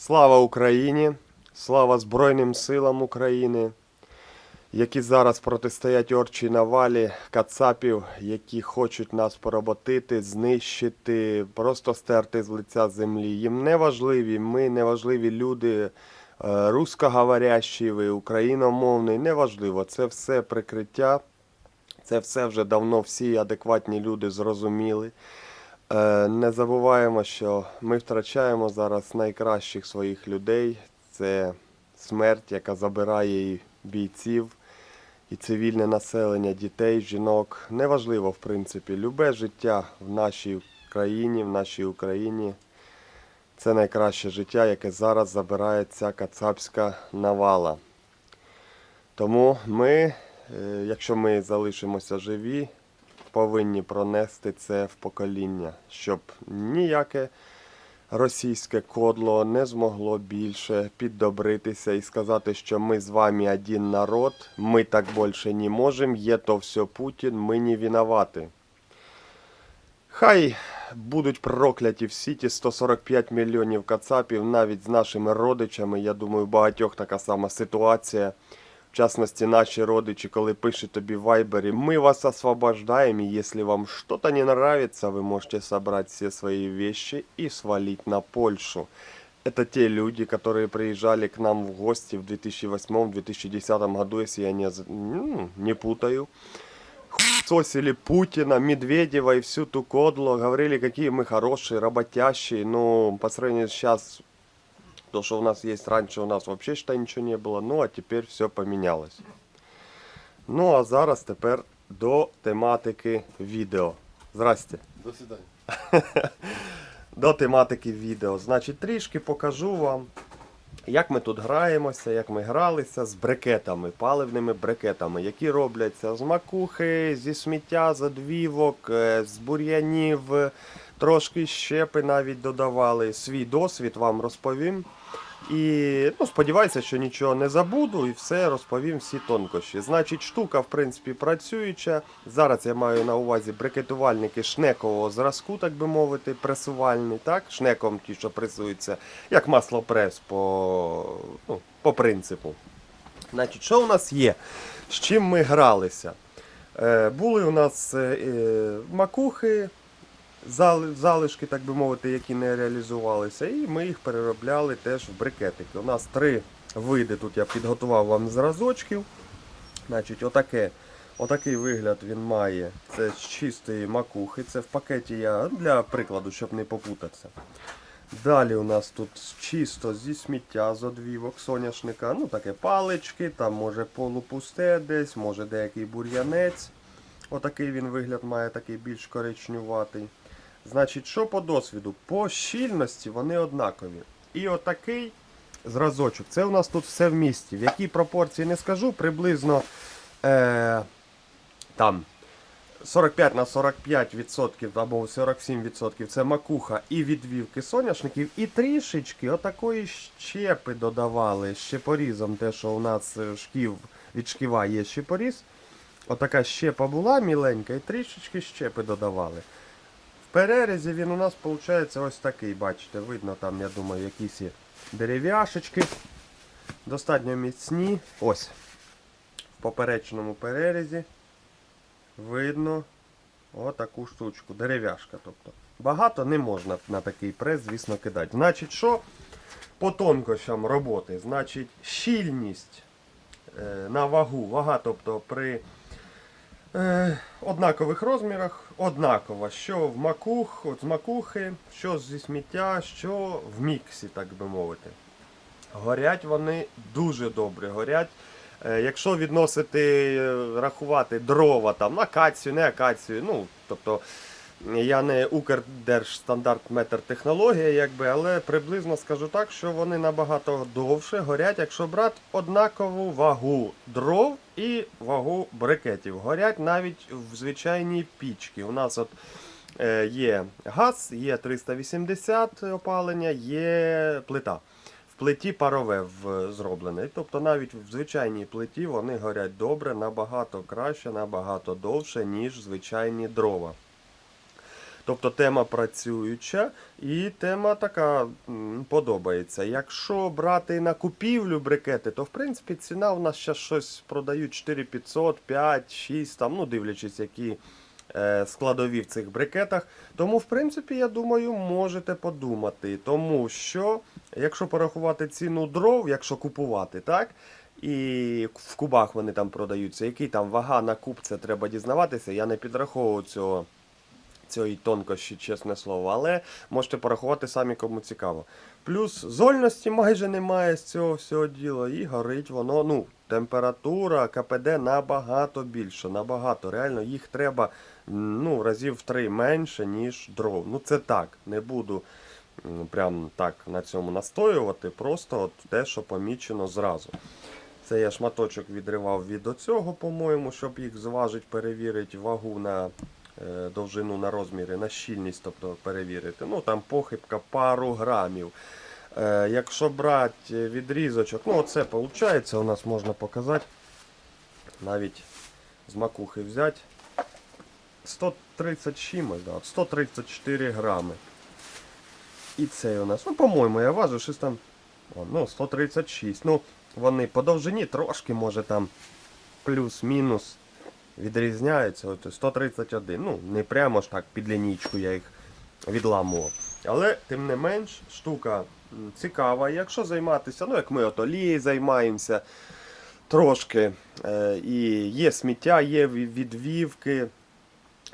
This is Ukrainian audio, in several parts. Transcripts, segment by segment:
Слава Україні! Слава Збройним силам України, які зараз протистоять орчій навалі кацапів, які хочуть нас поработити, знищити, просто стерти з лиця землі. Їм не важливі, ми не важливі люди, е, русскоговорящі ви, україномовний, неважливо. Це все прикриття. Це все вже давно всі адекватні люди зрозуміли. Е, Не забуваємо, що ми втрачаємо зараз найкращих своїх людей. Це смерть, яка забирає і бійців, і цивільне населення, дітей, жінок. Неважливо, в принципі, любе життя в нашій країні, в нашій Україні. Це найкраще життя, яке зараз забирає ця кацапська навала. Тому ми, е, якщо ми залишимося живі, повинні пронести це в покоління, щоб ніяке російське кодло не змогло більше піддобритися і сказати, що ми з вами один народ, ми так більше не можемо, є то все Путін, ми не винуваті. Хай будуть прокляті всі ті 145 мільйонів кацапів, навіть з нашими родичами. Я думаю, багатьох така сама ситуація. В частності, наші родичі, коли пишуть тобі в вайбері, ми вас освобождаем, и если вам что-то не нравится, вы можете собрать все свои вещи и свалить на Польшу. Это те люди, которые приезжали к нам в гости в 2008-2010 году, если я не, з- ну, не путаю. Сосили Путина, Медведева и всю ту кодлу, говорили, какие мы хорошие, работящие. Ну, по сравнению с сейчас, то, что у нас есть раньше, у нас вообще считай ничего не было. Ну, а теперь все поменялось. Ну, а зараз тепер до тематики відео. Здрасте. До свидания. До тематики відео. Значить, трішки покажу вам, як ми тут граємося, як ми гралися з брикетами, паливними брикетами, які робляться з макухи, зі сміття, з одвівок, е, з бур'янів, трошки щепи навіть додавали. Свій досвід вам розповім. І ну, сподіваюся, що нічого не забуду і все розповім всі тонкощі. Значить, штука, в принципі, працююча. Зараз я маю на увазі брикетувальники шнекового зразку, так би мовити, пресувальний, так? Шнеком ті, що пресуються, як маслопрес по, ну, по принципу. Значить, що у нас є? З чим ми гралися? Е, були у нас е, е, макухи, залишки, так би мовити, які не реалізувалися, і ми їх переробляли теж в брикетики. У нас три види. Тут я підготував вам зразочків. Значить, отаке, отакий вигляд він має. Це з чистої макухи. Це в пакеті я для прикладу, щоб не попутатися. Далі у нас тут чисто зі сміття, з одвівок соняшника. Ну таке палички, там може полупусте десь, може деякий бур'янець. Отакий він вигляд має, такий більш коричнюватий. Значить, що по досвіду? По щільності вони однакові. І отакий зразочок. Це у нас тут все в місті. В якій пропорції не скажу, приблизно е, там 45 на 45% або 47% це макуха і відвівки соняшників, і трішечки отакої щепи додавали щепорізом, те, що у нас е, шків від шківа є щепоріз. Отака щепа була міленька, і трішечки щепи додавали. Перерізі він у нас виходить ось такий, бачите, видно там, я думаю, якісь дерев'яшечки. Достатньо міцні. Ось. В поперечному перерізі видно отаку штучку, дерев'яшка. Тобто. Багато не можна на такий прес, звісно, кидати. Значить, що по тонкощам роботи? Значить, щільність е, на вагу. Вага, тобто при е, однакових розмірах, однаково, Що в макух, от з макухи, що зі сміття, що в міксі, так би мовити. Горять вони дуже добре. Горять. Е, Якщо відносити, е, рахувати дрова, там, акацію, не акацію, ну, тобто я не Укрдержстандартметр технологія, якби, але приблизно скажу так, що вони набагато довше горять, якщо брати однакову вагу дров і вагу брикетів. Горять навіть в звичайній пічці. У нас от е, є газ, є 380 опалення, є плита. В плиті парове зроблене. Тобто навіть в звичайній плиті вони горять добре, набагато краще, набагато довше, ніж звичайні дрова. Тобто тема працююча і тема така подобається. Якщо брати на купівлю брикети, то в принципі ціна у нас зараз щось продають 4500, 5, 6, там, ну дивлячись, які е, складові в цих брикетах. Тому, в принципі, я думаю, можете подумати. Тому що, якщо порахувати ціну дров, якщо купувати, так? І в кубах вони там продаються. Який там вага на куб, це треба дізнаватися. Я не підраховував цього, цієї тонкощі, чесне слово, але можете порахувати самі, кому цікаво. Плюс зольності майже немає з цього всього діла, і горить воно. Ну, температура КПД набагато більше, набагато. Реально їх треба ну, разів в три менше, ніж дров. Ну це так, не буду прям так на цьому настоювати, просто от те, що помічено зразу. Це я шматочок відривав від оцього, по-моєму, щоб їх зважити, перевірити вагу на довжину на розміри, на щільність, тобто перевірити. Ну там похибка пару грамів. Е, якщо брати відрізочок, ну оце виходить, у нас можна показати. Навіть з макухи взяти. 130 чимось, да, 134 грами. І це у нас, ну, по-моєму, я важу щось там. Ну, 136. Ну, вони по довжині трошки, може там плюс-мінус відрізняються. От 131. Ну, не прямо ж так під лінійку я їх відламував. Але, тим не менш, штука цікава. Якщо займатися, ну як ми от олією займаємося трошки, е, і є сміття, є відвівки.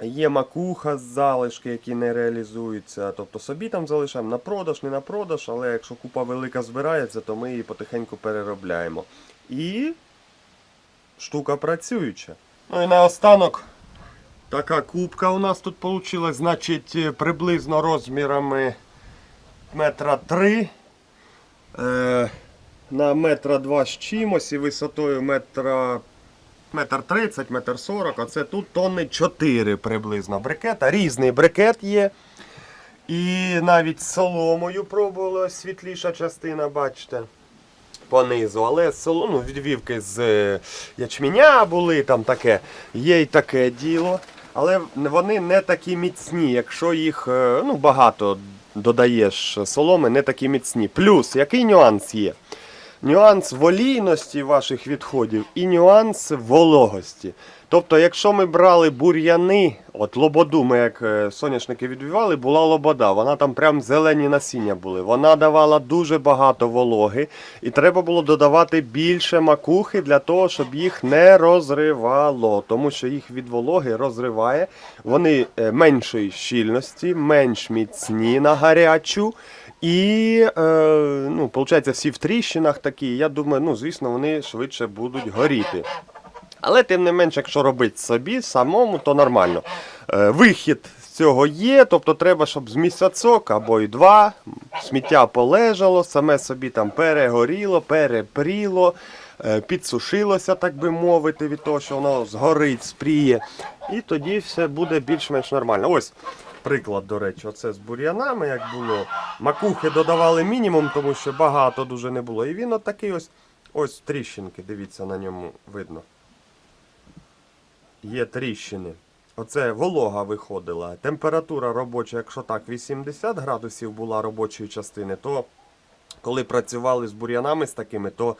Є макуха з залишки, які не реалізуються. Тобто собі там залишаємо на продаж, не на продаж, але якщо купа велика збирається, то ми її потихеньку переробляємо. І штука працююча. Ну і наостанок така кубка у нас тут вийшла, значить, е, приблизно розмірами метра три. Е, на метра два з чимось і висотою метра метр 30, метр 40, а це тут тонни 4 приблизно брикета. Різний брикет є. І навіть соломою пробували світліша частина, бачите. Понизу, але село, ну, відвівки з е, ячменя були там таке. Є й таке діло. Але вони не такі міцні, якщо їх е, ну, багато додаєш соломи, не такі міцні. Плюс, який нюанс є? Нюанс волійності ваших відходів і нюанс вологості. Тобто, якщо ми брали бур'яни, от лободу, ми як е, соняшники відвівали, була лобода. Вона там прям зелені насіння були. Вона давала дуже багато вологи, і треба було додавати більше макухи для того, щоб їх не розривало. Тому що їх від вологи розриває. Вони е, меншої щільності, менш міцні на гарячу. І, е, ну, виходить, всі в тріщинах такі. Я думаю, ну, звісно, вони швидше будуть горіти. Але тим не менш, якщо робити собі самому, то нормально. Е, вихід з цього є, тобто треба, щоб з місяцок або й два сміття полежало, саме собі там перегоріло, перепріло, е, підсушилося, так би мовити, від того, що воно згорить, спріє. І тоді все буде більш-менш нормально. Ось приклад, до речі, оце з бур'янами, як було. Макухи додавали мінімум, тому що багато дуже не було. І він от такий ось, ось тріщинки, дивіться, на ньому видно є тріщини. Оце волога виходила. Температура робоча, якщо так, 80 градусів була робочої частини, то коли працювали з бур'янами з такими, то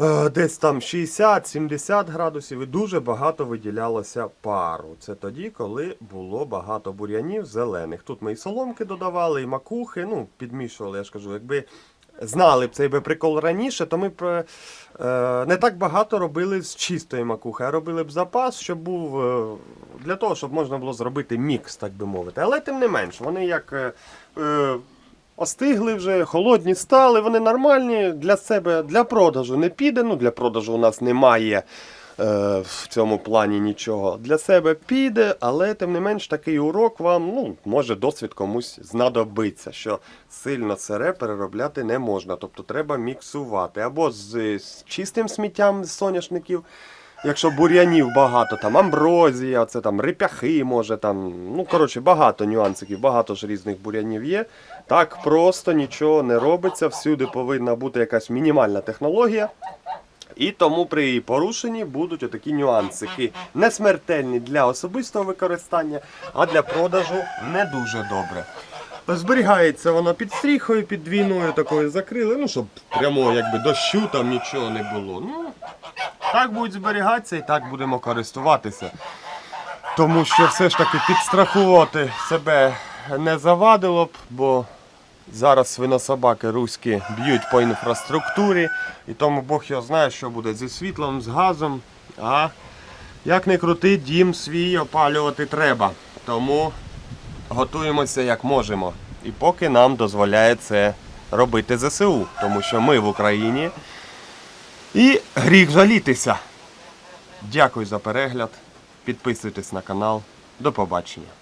е, десь там 60-70 градусів і дуже багато виділялося пару. Це тоді, коли було багато бур'янів зелених. Тут ми і соломки додавали, і макухи, ну, підмішували, я ж кажу, якби знали б цей би прикол раніше, то ми б е, не так багато робили з чистої макухи, а робили б запас, щоб був е, для того, щоб можна було зробити мікс, так би мовити. Але тим не менш, вони як е, остигли вже, холодні стали, вони нормальні для себе, для продажу не піде. Ну, для продажу у нас немає. Е, В цьому плані нічого для себе піде, але тим не менш такий урок вам ну, може досвід комусь знадобиться, що сильно сире переробляти не можна. Тобто треба міксувати або з, з чистим сміттям з соняшників, якщо бур'янів багато, там амброзія, це там рипяхи, може там. Ну, коротше, багато нюансиків, багато ж різних бур'янів є. Так просто нічого не робиться. Всюди повинна бути якась мінімальна технологія. І тому при її порушенні будуть отакі нюансики. Не смертельні для особистого використання, а для продажу не дуже добре. Зберігається воно під стріхою, під двійною такою закрили, ну щоб прямо якби дощу там нічого не було. Ну, так будуть зберігатися і так будемо користуватися. Тому що все ж таки підстрахувати себе не завадило б, бо зараз свинособаки руські б'ють по інфраструктурі, і тому Бог його знає, що буде зі світлом, з газом. А як не крути, дім свій опалювати треба. Тому готуємося як можемо. І поки нам дозволяє це робити ЗСУ, тому що ми в Україні. І гріх жалітися. Дякую за перегляд. Підписуйтесь на канал. До побачення.